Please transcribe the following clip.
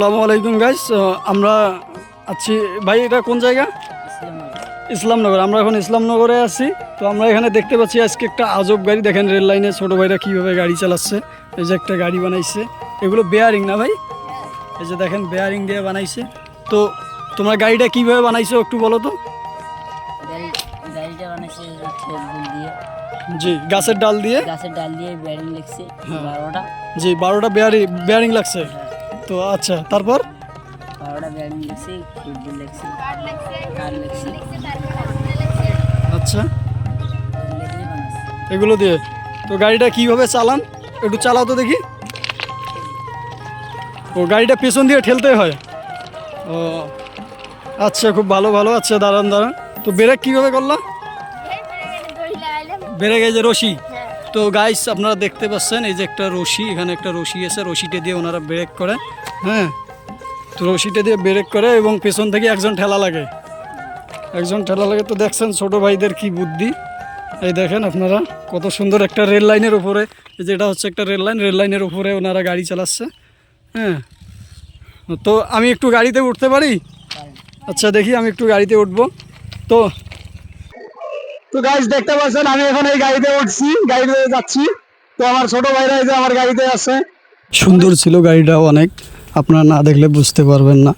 আসসালামু আলাইকুম গাইস আমরা আছি ভাই এটা কোন জায়গা? ইসলামনগর। আমরা এখন ইসলামনগরে আছি। তো আমরা এখানে দেখতে পাচ্ছি আজকে একটা আজব গাড়ি। দেখেন রেল লাইনে ছোটো ভাইরা কীভাবে গাড়ি চালাচ্ছে। এই যে একটা গাড়ি বানাইছে। এগুলো বেয়ারিং না ভাই? এই যে দেখেন বেয়ারিং দিয়ে বানাইছে। তো তোমরা গাড়িটা কীভাবে বানাইছো একটু বলো তো? গাড়িটা বানাইছে দিয়ে জি গাছের ডাল দিয়ে? গাছের ডাল দিয়ে ব্যারিং লেগছে বারোটা। জি বারোটা বেয়ারিং বেয়ারিং লাগছে। তো আচ্ছা তারপর? আচ্ছা। এগুলো দিয়ে। তো গাড়িটা কীভাবে চালান? একটু চালাও তো দেখি। ও গাড়িটা পেছন দিয়ে ঠেলতে হয়। ও আচ্ছা খুব ভালো ভালো। আচ্ছা দাঁড়ান দাঁড়ান। তো ব্রেক কীভাবে করলাম ব্রেক এই যে রশি। তো গাইস আপনারা দেখতে পাচ্ছেন এই যে একটা রশি এখানে একটা রশি আছে রশিটা দিয়ে ওনারা ব্রেক করে হ্যাঁ? তো রশিটা দিয়ে ব্রেক করে এবং পেছন থেকে একজন ঠেলা লাগে। একজন ঠেলা লাগে তো দেখছেন ছোট ভাইদের কি বুদ্ধি? এই দেখেন আপনারা কত সুন্দর একটা রেল লাইনের উপরে এই যে এটা হচ্ছে একটা রেল লাইন রেল লাইনের উপরে ওনারা গাড়ি চালাচ্ছে হ্যাঁ? তো আমি একটু গাড়িতে উঠতে পারি? আচ্ছা দেখি আমি একটু গাড়িতে উঠবো। তো তো গাইজ দেখতে পাচ্ছেন, আমি এখন এই গাড়িতে উঠছি, গাড়িতে যাচ্ছি। তো আমার ছোট ভাইরা এই যে আমার গাড়িতে আছে। সুন্দর ছিল গাড়িটা অনেক। আপনারা না দেখলে বুঝতে পারবেন না।